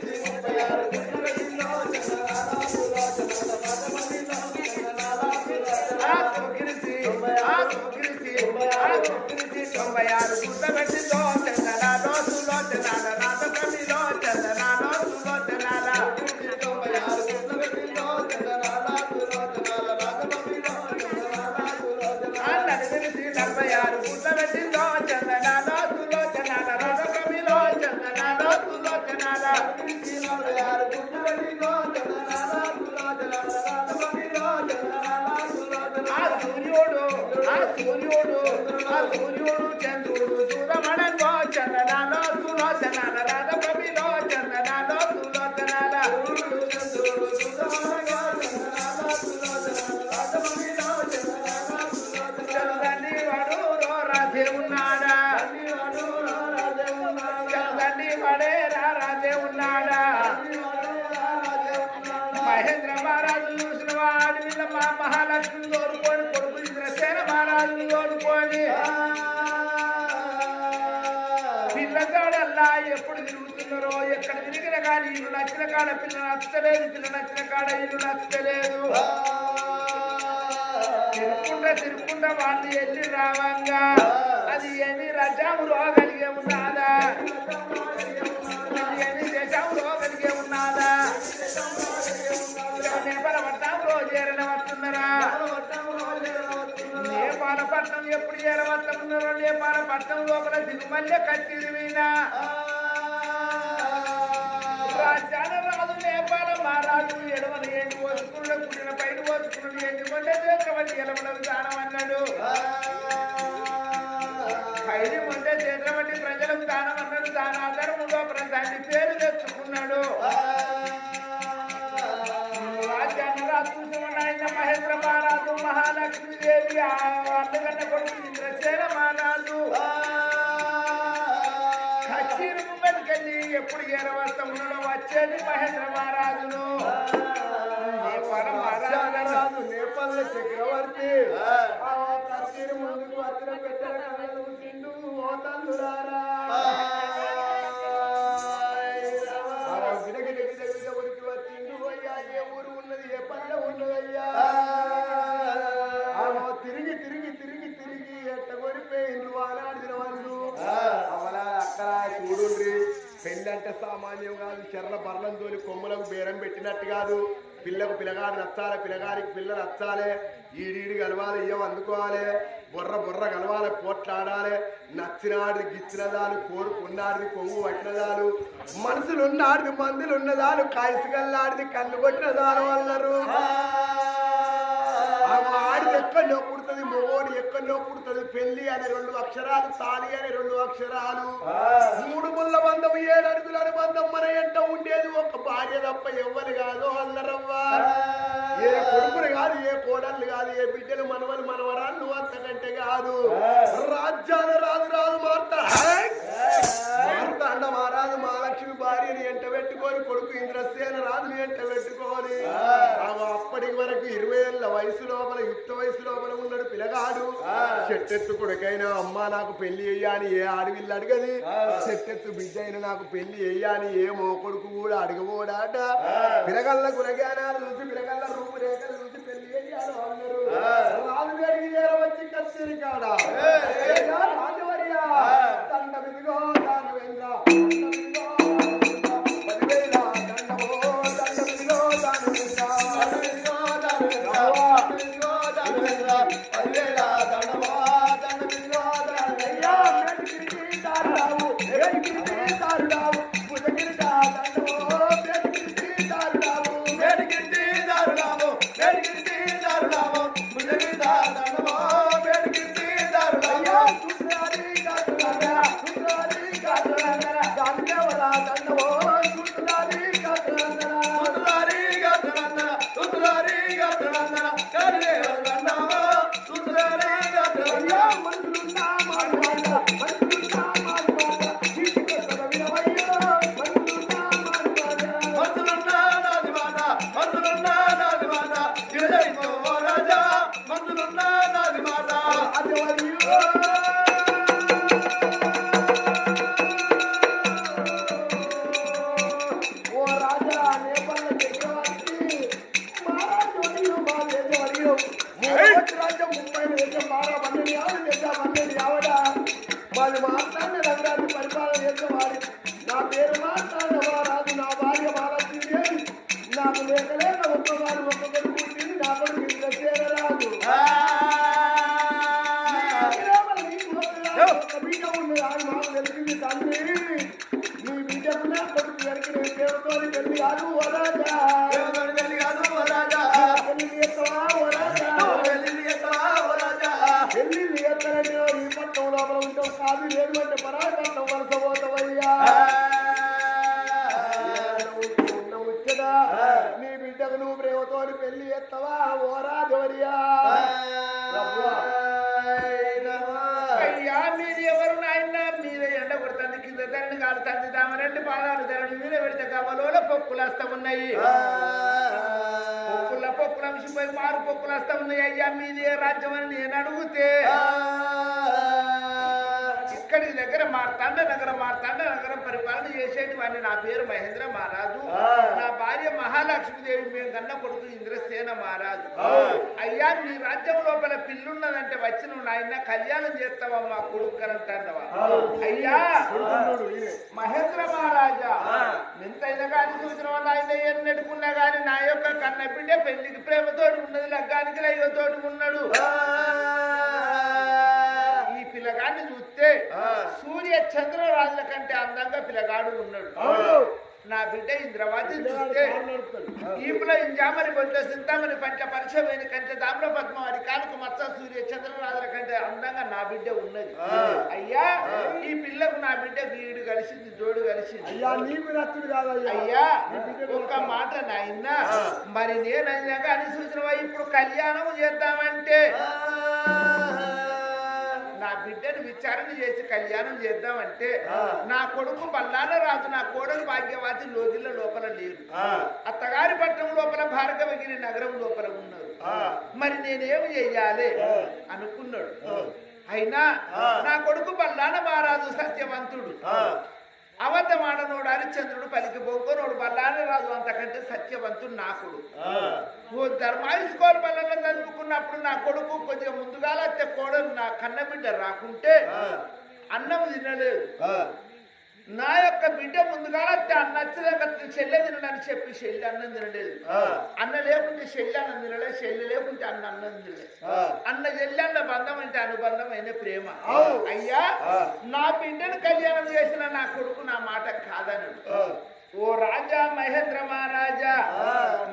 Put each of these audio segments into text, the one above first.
Yeah. రాజే ఉన్నాడా చందని పడే రాజే ఉన్నాడా మహేంద్ర మహారాజు చూసిన వాడి మీద మా మహాలక్ష్మి కోరుకొని కొడుకు ఇంద్రసేన మహారాజు కోరుకొని పిల్లగాడల్లా ఎప్పుడు తిరుగుతున్నారో ఎక్కడ తిరిగిన కానీ ఇల్లు నచ్చిన కాడ పిల్ల నచ్చలేదు పిల్ల నచ్చిన కాడ ఇల్లు నచ్చలేదు. తిరుక్కుంటా తిరుక్కుంటా వాళ్ళు వెళ్ళి రావంగా. అది ఏమి రజాములో కలిగే ఉన్నాదా? అది ఏమి దేశంలో కలిగే ఉన్నాదా? నేపాల పట్టణంలో చేరిన వస్తున్నారా నేపాల పట్టణం ఎప్పుడు చేరవస్తున్నారో నేపాల పట్టణం లోపల దిగుమల్లె కత్తిరి మీద రాజ్యాల రాదు నేపాల మహారాజు ఎడవలు ఏంటి పోసుకున్న కుడిన పైన పోసుకున్న కొంటే చేతమని ఎలమలకు దానం అన్నాడు. పైన ఉంటే చేతమని ప్రజలకు దానం అన్నాడు. దాని ఆధారం లోపల దాన్ని పేరు తెచ్చుకున్నాడు. మహేంద్ర మహారాజు మహాలక్ష్మీదేవి అన్నగన్న కొడుకు ఇంద్రసేన మహారాజు కచ్చీరు ముంగడికెళ్ళి ఎప్పుడు ఏరవస్తములో వచ్చేది మహేంద్ర మహారాజును మహారాజు రాజు నేపాల్ చక్రవర్తి ముందుకు వచ్చిన పెట్టెల కళ్ళను తిండు ఓ తల్లులారా సామాన్యం కాదు చెర్ల బర్లం తోలి కొమ్ములకు బేరం పెట్టినట్టు కాదు. పిల్లకు పిల్లగాడు నచ్చాలి పిల్లగాడికి పిల్ల నచ్చాలి ఈడీడి కలవాలి ఇయ్యం అందుకోవాలి. బుర్ర బుర్ర కలవాలి పోట్లాడాలి. నచ్చినాడిది గిచ్చినదాలు కోరుకున్నాడిది కొవ్వు పట్టినదాలు. మనసులు ఉన్నాడిది మందులు ఉన్నదాలు కాయసుగల్లాడిది కళ్ళు కొట్టినదాలు అన్నారు ఆడిది ఎక్కడో ఎక్కడో పుడుతుంది పెళ్ళి అనే రెండు అక్షరాలు తాలి అనే రెండు అక్షరాలు. మూడు ముళ్ళ బంధం ఏడు అడుగుల బంధం మన ఎంట ఉండేది. ఒక భార్య తప్ప ఎవ్వరు కాదు అల్లరవ్వా. ఏ కొడుకులు కాదు ఏ కోడళ్ళు కాదు ఏ బిడ్డలు మనవలు మనవరాళ్ళు అంతకంటే కాదు. రాజ్యాల రాజు రాజు మార్త. మార్తాండ మహారాజు మహాలక్ష్మి భార్యని ఎంట పెట్టుకొని కొడుకు ఇంద్రసేన రాజుని ఎంట పెట్టుకొని. అప్పటి వరకు ఇరవై ఏళ్ళ వయసు లోపల యుక్త వయసు లోపల ఉన్నాడు పిల్లగాడు. చెట్టెత్తు కొడుకైనా అమ్మ నాకు పెళ్ళి అయ్యాని ఏ ఆడవిల్లు అడగది? చెట్టెత్తు బిడ్డ అయినా నాకు పెళ్ళి అయ్యాని ఏ మో కొడుకు కూడా అడగబోడాట. పిలగల్ల గుణగానాలు చూసి పిలగల్ల రూపురేఖలు చూసి పెళ్ళి అయ్యాను అన్నారు. చేరవచ్చి కస్తూరి కాడ yeah, you can వెనక్కి నేను దేవుతో పెళ్ళి కాదు ఓ రాజా పెళ్ళి చేస్తావా పొక్కులు వస్తా ఉన్నాయి పొక్కుల పొక్కుల విషయపోయి మారు పొక్కులు వస్తా ఉన్నాయి అయ్యా మీది రాజ్యం అని నేను అడిగితే మార్తాండ నగరం మార్తాండ నగరం పరిపాలన చేసేటి వాడిని నా పేరు మహేంద్ర మహారాజు. నా భార్య మహాలక్ష్మీదేవి మేము కన్న కొడుకు ఇంద్రసేన మహారాజు. అయ్యా మీ రాజ్యం లోపల పిల్లున్నదంటే వచ్చి నువ్వు నాయన కళ్యాణం చేస్తావా మా కొడుకు కనంటావా అయ్యా. మహేంద్ర మహారాజా. ఎంతైనా కానీ చూసిన వాళ్ళు ఆయన ఎన్నెట్టుకున్నా కానీ నా యొక్క కన్న బిడ్డ పెళ్ళికి ప్రేమతోటి ఉన్నది లగ్గానికి లైవతోటి ఉన్నాడు. పిల్లగాడిని చూస్తే సూర్య చంద్రరాజుల కంటే అందంగా పిల్లగాడు ఉన్నాడు. నా బిడ్డ ఇంద్రవాది చూస్తే. ఈపులో ఇంజామని బొంట సింతామని పంచ పరిచయమైన కంటే తామ్ర పద్మవాడి కానుక మత్స సూర్య చంద్రరాజుల కంటే అందంగా నా బిడ్డ ఉన్నది. అయ్యా ఈ పిల్లకు నా బిడ్డ వీడు కలిసింది జోడు కలిసింది. అయ్యా ఒక్క మాట నాయన మరి నేనైనా కానీ సూచన ఇప్పుడు కళ్యాణం చేద్దామంటే. నా బిడ్డను విచారణ చేసి కళ్యాణం చేద్దామంటే నా కొడుకు బల్లాల రాజు నా కోడలు భాగ్యవాది లోగిళ్ళ లోపల లేరు అత్తగారి పట్టణం లోపల భార్గవగిరి నగరం లోపల ఉన్నారు మరి నేనేమి చెయ్యాలి అనుకున్నాడు. అయినా నా కొడుకు బల్లాన మహారాజు సత్యవంతుడు. అబద్ధమాడనోడు హరిశ్చంద్రుడు పలికి బొంకనోడు బల్లాన రాజు అంతకంటే సత్యవంతుడు నాకుడు ఓ ధర్మాయుష్కోల బల్లలో చదువుకున్నప్పుడు నా కొడుకు కొంచెం ముందుగా వచ్చే కోడలు నా కన్న బిడ్డ రాకుంటే అన్నం తినలేదు. నా యొక్క బిడ్డ ముందుగా నచ్చలేక చెల్లె తినడని చెప్పి చెల్లి అన్నం తినలేదు. అన్న లేకుంటే చెల్లి అన్నం తినలేదు చెల్లి లేకుంటే అన్న అన్నం తినలేదు అన్న చెల్లి అన్న బంధం అంటే అనుబంధమైన ప్రేమ. అయ్యా నా బిడ్డను కళ్యాణం చేసిన నా కొడుకు నా మాట కాదనడు ఓ రాజా మహేంద్ర మహారాజా.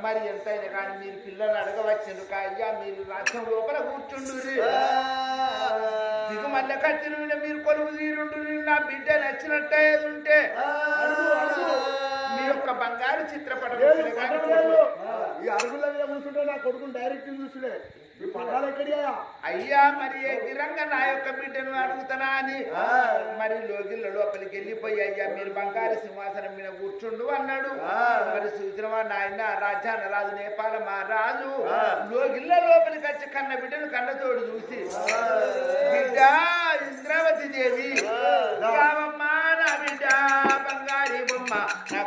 మరి ఎంతైనా కానీ మీరు పిల్లలు అడగవచ్చును అయ్యా మీరు రాజ్యం లోపల కూర్చుండు దిగుమల్ల కత్తిన మీద మీరు కొలువు తీరుండు నా బిడ్డ నచ్చినట్టే ఉంటే మీ యొక్క బంగారు చిత్రపటం అరుగుల మీద కూర్చుంటే నా కొడుకుని డైరెక్ట్ చూసుడే అయ్యా? మరి విధంగా నా యొక్క బిడ్డను అడుగుతానా అని? మరి లోగిళ్ళ లోపలికి వెళ్ళిపోయి అయ్యా మీరు బంగారు సింహాసనం మీద కూర్చుండు అన్నాడు. మరి సూచనవా నాయన రాజాన రాజు నేపాల మా రాజు లోగిళ్ళ లోపలికి వచ్చి కన్న బిడ్డను కన్నతోడు చూసి బిడ్డ ఇంద్రావతి దేవి రావమ్మా నా బిడ్డ బంగారి బొమ్మ నా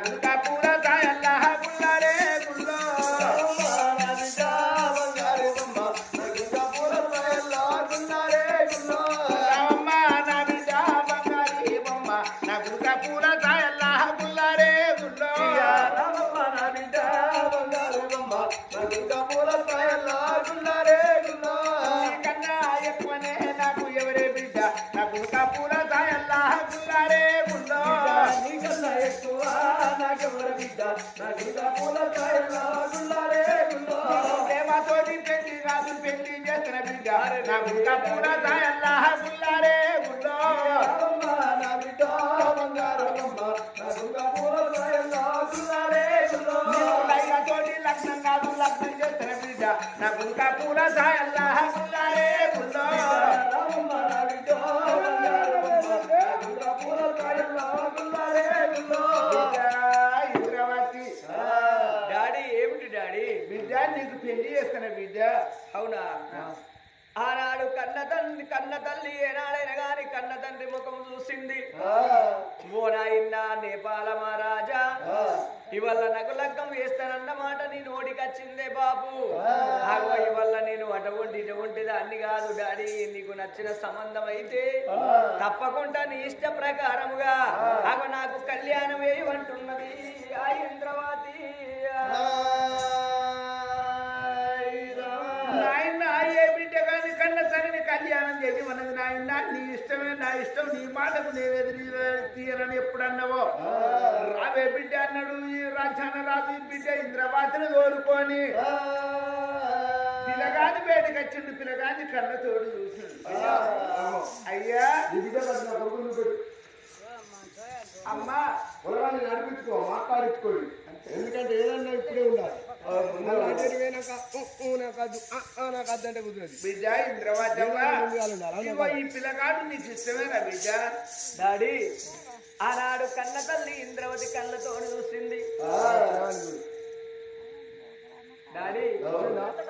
బిడ్డ నా గుంక పూల సాయల్లా పుల్లారే గుల్లో కాదు చేసిన బిడ్డ. నా గుంక పూల సాయల్లా పుల్లారే గుల్లో ఇంద్రవతి. డాడీ ఏమిటి డాడీ? బిడ్డ నీకు పెళ్ళి చేస్తున్న బిడ్డ. అవునా? నాయన్న నేపాల మహారాజా. ఇవాళ నాకు లగ్గం వేస్తానన్నమాట నీ నోటికొచ్చిందే బాబు. ఆగో ఇవాళ నేను అటువంటి ఇటువంటి దాన్ని కాదు డాడీ. నీకు నచ్చిన సంబంధం అయితే తప్పకుండా నీ ఇష్ట ప్రకారముగా ఆగో నాకు కళ్యాణం వేయమంటున్నది ఆ ఇంద్రవాది ఇష్టమే నా ఇష్టం నీ మాటకు నేను తీయనని ఎప్పుడు అన్నావో? రావే బిడ్డ అన్నాడు ఈ రాజ్యాన రాజు బిడ్డ ఇంద్రబాతులు కోరుకొని పిల్లగాని బయటకు వచ్చిండు పిల్లగాని కన్న తోడు చూసిండు. అయ్యా. అమ్మా. నడిపించుకో మాట్లాడించుకోండి. ఎందుకంటే ఏదన్నా ఇప్పుడే ఉండాలి. డాడీ ఆనాడు కన్న తల్లి ఇంద్రవతి కళ్ళతో చూసింది. డాడీ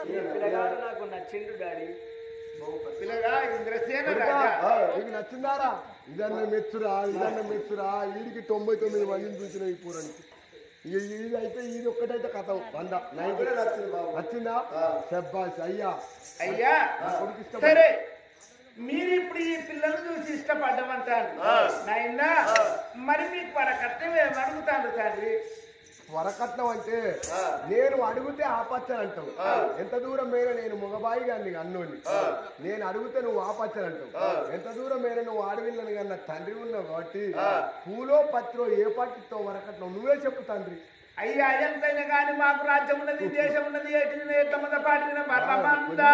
ఈ పిల్లగాడు నాకు నచ్చిండు డాడీ. పిల్లగా ఇంద్రసేన కొడుకా, రాజా. ఆ, నీకు నచ్చిందారా? ఇదన్న మెచ్చురా ఇదన్న మెచ్చురా. వీడికి తొంభై తొమ్మిది మందిని చూసిన ఈ పూరానికి. ఇది అయితే ఇది ఒక్కటైతే కథ. వంద. నైన్ నచ్చిందా శబ్బాష్ అయ్యా. అయ్యా. సరే. మీరు ఇప్పుడు ఈ పిల్లలు చూసి ఇష్టపడ్డమంటారు నాయనా మరి మీకు వాళ్ళ ఏమి అడుగుతాను తండ్రి? వరకట్నం అంటే నేను అడిగితే ఆపచ్చని అంటావు ఎంత దూరం మేర నేను మగబాయి గాని అన్నోని. నేను అడిగితే నువ్వు ఆపచ్చని అంటావు ఎంత దూరం మేర నువ్వు ఆడవిల్లని కన్నా తండ్రి ఉన్నావు కాబట్టి పూలో పత్రో ఏ పార్టీతో వరకట్నం? నువ్వే చెప్పు తండ్రి. అయ్యా ఎంతైనా కానీ మాకు రాజ్యం ఉన్నది దేశం ఉన్నది ఏటి ఎట్ల మీద పాటిన బర్లమంతా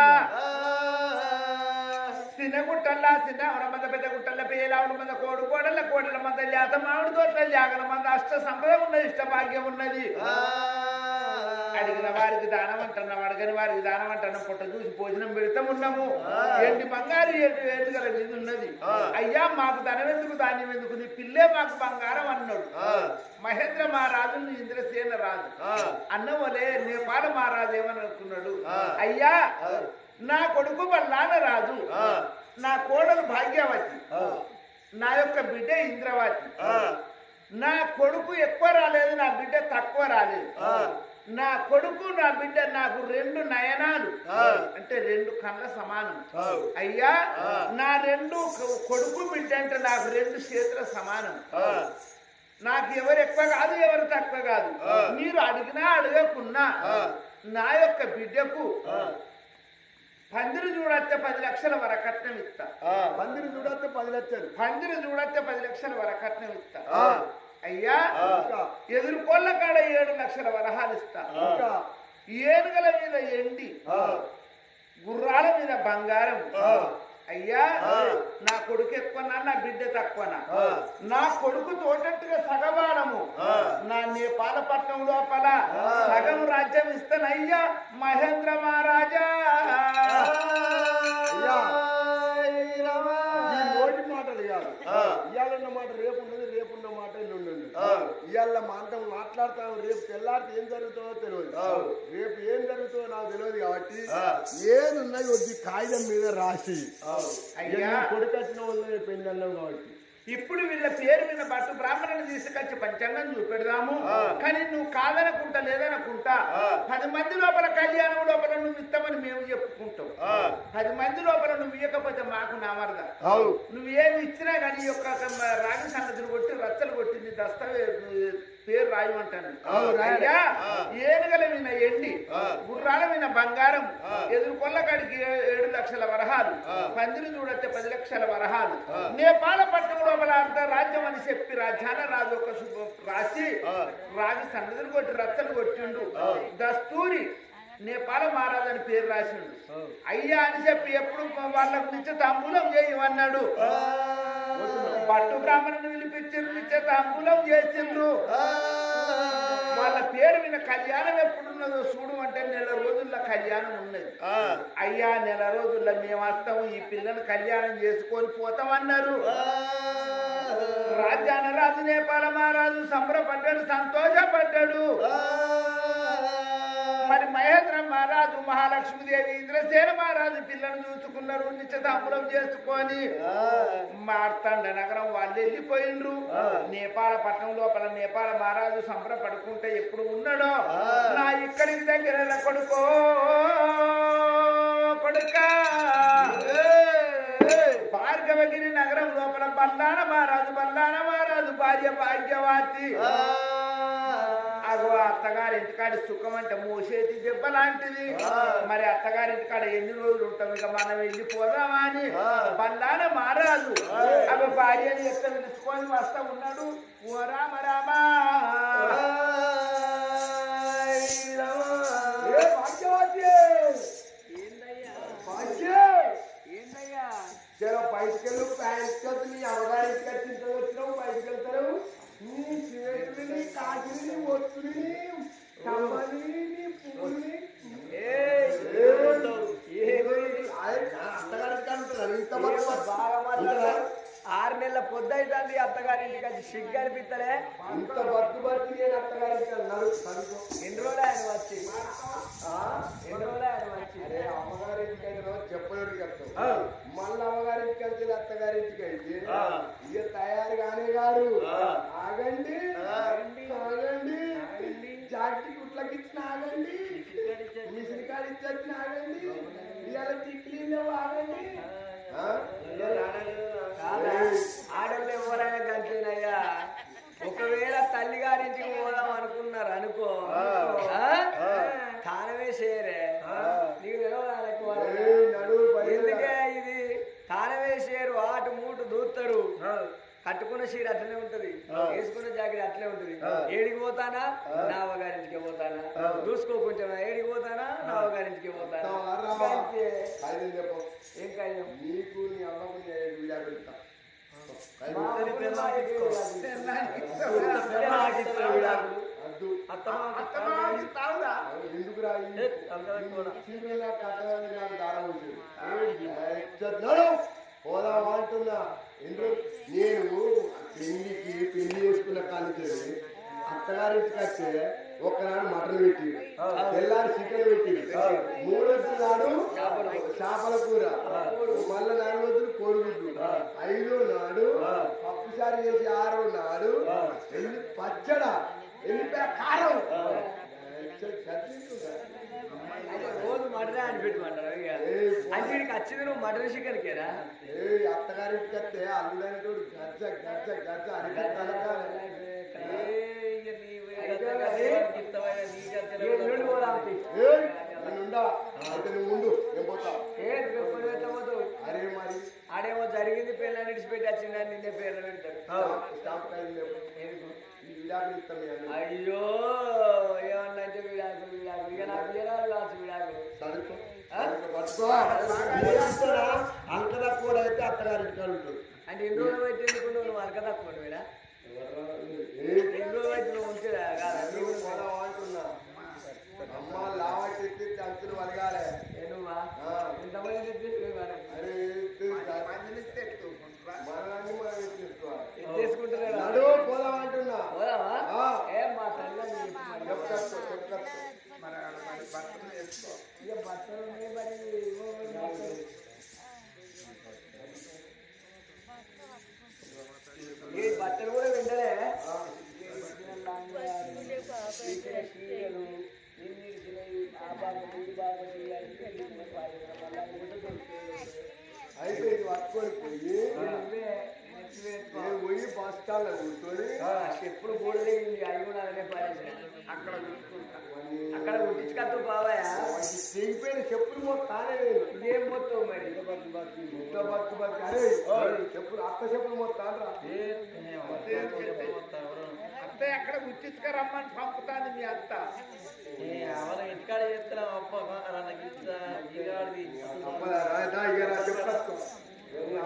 చిన్న గుట్టల్లా చిన్న పెద్ద గుట్టల్ల పేలావుల మంద కోడు కోడల కోడల మంద జాత మామిడి తోటల జాగల మంద అష్ట సంపద ఉన్నది ఇష్ట భాగ్యం ఉన్నది. అడిగిన వారికి దానం అంటున్నాం అడగని వారికి దానం అంటున్నాం పుట్ట చూసి భోజనం పెడతాం ఉన్నాము. ఏంటి బంగారు ఏంటి వేడుకల మీద ఉన్నది. అయ్యా మాకు ధనం ఎందుకు ధాన్యం ఎందుకు? నీ పిల్లే మాకు బంగారం అన్నాడు. మహేంద్ర మహారాజు నీ ఇంద్రసేన రాజు. అన్నవలే నేపాల మహారాజు ఏమని అనుకున్నాడు అయ్యా నా కొడుకు బల్లాన రాజు. నా కోడలు భాగ్యవతి. నా యొక్క బిడ్డ ఇంద్రవతి. నా కొడుకు ఎక్కువ రాలేదు నా బిడ్డ తక్కువ రాలేదు. నా కొడుకు నా బిడ్డ నాకు రెండు నయనాలు. అంటే రెండు కళ్ళ సమానం. అయ్యా నా రెండు కొడుకు బిడ్డ అంటే నాకు రెండు చేతుల సమానం. నాకు ఎవరు ఎక్కువ కాదు ఎవరు తక్కువ కాదు. మీరు అడిగినా అడగకున్నా నా యొక్క బిడ్డకు పందిరి చూడస్తే పది లక్షల వరకట్నం ఇస్తా. మందిని చూడొస్తే పది లక్షలు. పందిరి చూడస్తే పది లక్షల వరకట్నం ఇస్తా. అయ్యా ఎదుర్కోళ్ళ కాడ ఏడు లక్షల వరహాలు ఇస్తా. ఏనుగల మీద ఎండి గుర్రాల మీద బంగారం. అయ్యా నా కొడుకు ఎక్కువనా నా బిడ్డ తక్కువనా? నా కొడుకు తోటట్టుగా సగవాడము. నా నేపాల పట్నం లోపల సగం రాజ్యం ఇస్తానయ్యా మహేంద్ర మహారాజా. ఇవాళ మాటం మాట్లాడతాం రేపు తెల్లారితే ఏం జరుగుతుందో తెలియదు. రేపు ఏం జరుగుతుందో నాకు తెలియదు కాబట్టి ఏది ఉన్నది కొద్ది కాగితం మీద రాసి. అయ్యా. కొడుకు వచ్చిన వాళ్ళే పెళ్ళి అన్నాం కాబట్టి. ఇప్పుడు వీళ్ళ పేరు మీద బట్టు బ్రాహ్మణుని తీసుకొచ్చి పంచాంగం చూపెడదాము. కానీ నువ్వు కాదనుకుంటా లేదనుకుంటా పది మంది లోపల కళ్యాణం లోపల నువ్వు ఇస్తామని మేము చెప్పుకుంటాం. పది మంది లోపల నువ్వు ఇవ్వకపోతే మాకు నామరదా అవు నువ్వు ఏమి ఇచ్చినా కానీ యొక్క రాగి సంగతులు కొట్టి రచ్చలు కొట్టింది దస్తావేజు పేరు రాయమంటాను. అయ్యా ఏనుగల మీద ఎండి గుర్రాల మీద బంగారం ఎదురు కొల్లకాడికి ఏడు లక్షల వరహాలు పందిరి చూడతే పది లక్షల వరహాలు. నేపాల పట్టణం లోపల అర్ధ రాజ్యం అని చెప్పి రాజ్యాన రాజు ఒక రాసి రాగి సన్నదులు కొట్టి రచ్చలు కొట్టిండు. దస్తూరి నేపాల మహారాజు అని పేరు రాసిండు. అయ్యా అని చెప్పి ఎప్పుడు వాళ్ళకు నిత్య తాంబూలం చేయమన్నాడు పట్టు బ్రాహ్మణుని నిత్య తాంబూలం చేసిండ్రు. వాళ్ళ పేరు మీద కళ్యాణం ఎప్పుడున్నదో చూడు అంటే నెల రోజుల్లో కళ్యాణం ఉన్నది. అయ్యా నెల రోజుల్లో మేము వస్తాము ఈ పిల్లని కళ్యాణం చేసుకొని పోతామన్నారు రాజు నేపాల మహారాజు సంబరపడ్డాడు సంతోషపడ్డాడు. మరి మహేంద్ర మహారాజు మహాలక్ష్మీదేవి ఇంద్రసేన మహారాజు పిల్లను చూసుకున్నారు. నిత్యతాంబులం చేసుకొని మార్తాండ నగరం వాళ్ళు వెళ్ళిపోయిండ్రు. నేపాల పట్టణం లోపల నేపాల మహారాజు సంబరపడుకుంటే ఎప్పుడు ఉన్నాడో? నా ఇక్కడికి దగ్గర కొడుకో కొడుకా. భార్గవగిరి నగరం లోపల బల్లాన మహారాజు బల్లాన మహారాజు భార్య భాగ్యవాతి. అగో అత్తగారి ఇంటికాడ సుఖం అంటే మోసేటి దెబ్బ లాంటిది. మరి అత్తగారి ఇంటికాడ ఎన్ని రోజులు ఉంటాం? ఇక మనం వెళ్ళిపోదామా అని. బల్లాన మహారాజు అగో భార్యని ఎక్కడ పిలుచుకొని వస్తా ఉన్నాడు. ఓ రామ రామా. ఏ భాగ్యవతి! ఏందయ్యా? భాగ్య! ఏందయ్యా? జర బయటికి వెళ్ళు ప్యాంట్ నీ వచ్చిన వచ్చినావు? బయటికి వెళ్తారు నీ చేతులని కాకిని ఒత్తుని కమ్మని నీ పువ్వుని ఆరు నెలల పొద్దు అవుతుంది అత్తగారింటికి వచ్చి సిగ్గు అనిపిస్తలే ఇంత బట్టు బట్టి నేను ఎన్ని రోజులు ఆయన వచ్చి ఎన్ని రోజులు ఆయన వచ్చి అరే అమ్మగారింటికి అయిన చెప్పలేడు చెప్తావు మళ్ళీ అమ్మగారింటికి వెళ్తే అత్తగారింటికి అయితే ఇక తయారు కానే గారు ఆగండి ఆగండి ఆగండి జాకెట్ కుట్లకి ఇచ్చిన ఆగండి ఇచ్చిన ఆగండి ఇవాళ టిక్లీలో ఆగండి? ఆడోళ్ళు ఎవరైనా గంతేనయ్యా ఒకవేళ తల్లి గారింటికి పోదాం అనుకున్నారు అనుకో. ఆ? తానమే చేయరే. నీకు ఎందుకే ఇది? తానమే చేయరు ఆటు మూటు దూస్తారు కట్టుకున్న చీర అట్లనే ఉంటది. వేసుకున్న జాకెట్ అట్లే ఉంటది. ఏడికి పోతానా? నా అవగారింటికి పోతానా? దూసుకో కొంచెం. ఏడికి పోతానా? నా అవగారింటికి పోతానా? ఏం కాదు నీకు నీ అమ్మకు నేను విడాకులు ఇస్తా. మా కాయలు. ఊరిలో అయితే అద్దు. అత్తమాకి తావురా ఎందుకురా ఈ చీరలా కట్టడానికి నాకు దారం వచ్చేది. ఏయ్, నడు. పోదాం అంటున్నా ఎందుకు నేను పెళ్ళికి పెళ్ళి చేసుకున్న కాలికి అత్తగారింటికి వస్తే ఒక్కనాడు మటన్ పెట్టి తెల్లారి చికెన్ పెట్టి మూడో నాడు చేపల కూర మళ్ళా నాలుగు రోజులు కోడిగుడ్డు ఐదో నాడు పప్పుసారి చేసి ఆరో నాడు ఎల్లి పచ్చడ ఎల్లిపాయ కారం రోజు మటన్ అని పెట్టమంటారు వీడికి వచ్చింది నువ్వు మటన్ చికెన్ కేనా ఏ అత్తగారింటికి వస్తే గజ్జ గజ్జ గజ్జ అని అరే మరి. ఆడేమో జరిగింది పిల్లలు విడిచిపెట్టి వచ్చిందని నిన్నే పేర్లు పెడతాడు స్టాప్- తక్కువ అయితే అత్తగారింటికి ఉంటుంది అంటే ఎన్ని రోజులు అయితే ఎందుకు నువ్వు అలక తక్కువ విడా ఏ ఎన్ని రోజులు అయితే నువ్వు ఉంచుదా కాదా నువ్వు పోదాం అంటున్నా అమ్మ లావట్టి ఎత్తి అంచులు వలగాలి ఏ నువ్వా ఆ. ఎంతమంది తెచ్చేసి అరే ఎత్తి మందిని తెట్టుకుంటురా మనల్ని మనం ఎత్తిసుకోవాలి ఎత్తేసుకుంటున్నాడు నడు పోదాం అంటున్నా పోదామా ఆ. ఏం మా తల్లి అని చెప్పు మరి. చెప్తా చెప్తా మరి ఆడ మరి బట్టలు వేసుకో ఇక బట్టలు ఉన్నాయి మరి ఏమో మరి బట్టలు. ఈ బట్టలు కూడా వెంటనే చీరలు ఎన్ని ఇచ్చినాయి ఆ బాబు ఈ బాబు అయితే ఇది పట్టుకొని పోయి నేను పోయి స్టాండ్ కూర్చొని ఎప్పుడు బోడలేండి అవి కూడా అదే పారేసిన అక్కడ అక్కడ కుట్టించుకత్తు బాబాయ్. తెగిపోయిన చెప్పులు మొత్తానే ఇదేం మొత్తం మరి? ఇంత బతుకు బతుకు అరే చెప్పులు అత్త చెప్పులు మొత్తాను రా అత్త ఎక్కడ గుర్తించుకరమ్మని పంపుతాను మీ అత్త. ఇంటికాడ చేస్తారా అప్ప తప్పదా రా, దా ఇక రా, చెప్పేసుకో.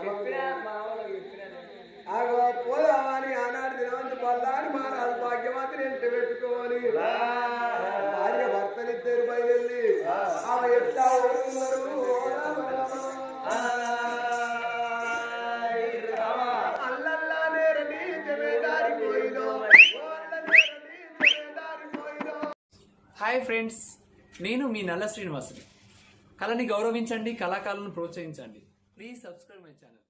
చెప్పినా మా వాళ్ళకి చెప్పినా దినవంతు పల్లాని మహారాజు భాగ్యవతిని ఎంట పెట్టుకోవాలి. భార్య భర్తలిద్దరు బయలుదేరి ఆమె ఎట్లా ఓడుతున్నారు హాయ్ ఫ్రెండ్స్ నేను మీ నల్ల శ్రీనివాసుని. కళని గౌరవించండి కళాకారులను ప్రోత్సహించండి. Please subscribe my channel.